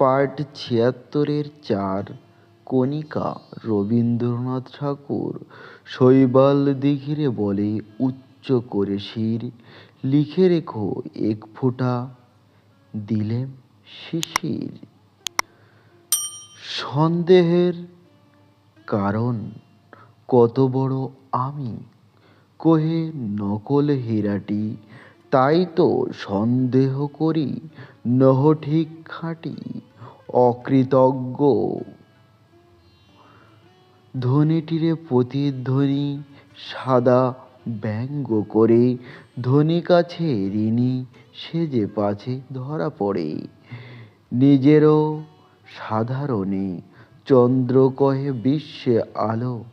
Part ছিয়াত্তরের চার, কণিকা রবীন্দ্রনাথ ঠাকুর শৈবাল দিঘিরে বলে উচ্চ করে শির, লিখে রেখো এক ফোঁটা, দিলেম শিশির। সন্দেহের কারণ, কত বড় আমি, কহে নকল হীরাটি তাই তো সন্দেহ করি, নহ ঠিক খাঁটি, অকৃতজ্ঞ। ধ্বনিটিরে প্রতিধ্বনি সাদা ব্যঙ্গ করে ধনী কাছে ঋণী সেজে পাছে ধরা পড়ে। নিজেরও সাধারণে চন্দ্র কহে বিশ্বে আলো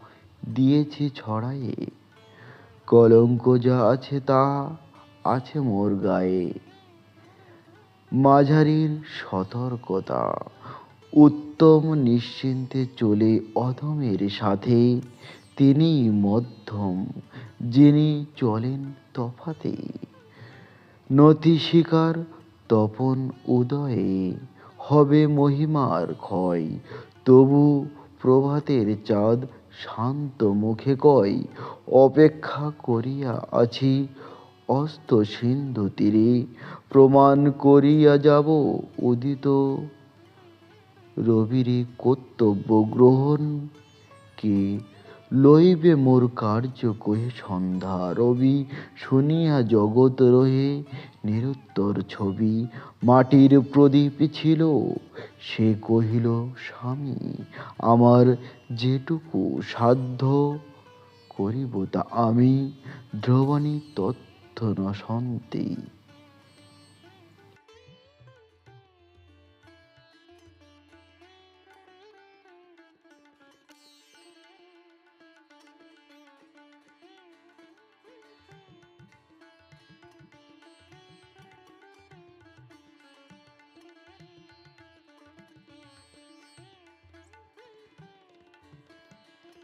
দিয়েছি ছড়ায়ে, কলঙ্ক যা আছে তা আছে মোর গায়ে। মাঝারির সতর্কতা, উত্তম নিশ্চিন্তে চলে অধমের সাথে। তিনি মধ্যম, যিনি চলেন তফাতে। নতি শিকার তপন উদয়ে, হবে মহিমার ক্ষয়। তবু প্রভাতের চাঁদ শান্ত মুখে কয়, অপেক্ষা করিয়া আছি অস্ত সিন্ধু তীরে প্রমাণ করিয়া যাব উদিত। রবিরে কর্তব্য গ্রহণ কে লইবে মোর কার্য কহে সন্ধ্যা। রবি শুনিয়া জগৎ রহে নিরুত্তর ছবি মাটির প্রদীপ ছিল। সে কহিল, স্বামী, আমার যেটুকু সাধ্য করিব তা আমি। ধ্রুবনী তথ্য ন সন্তি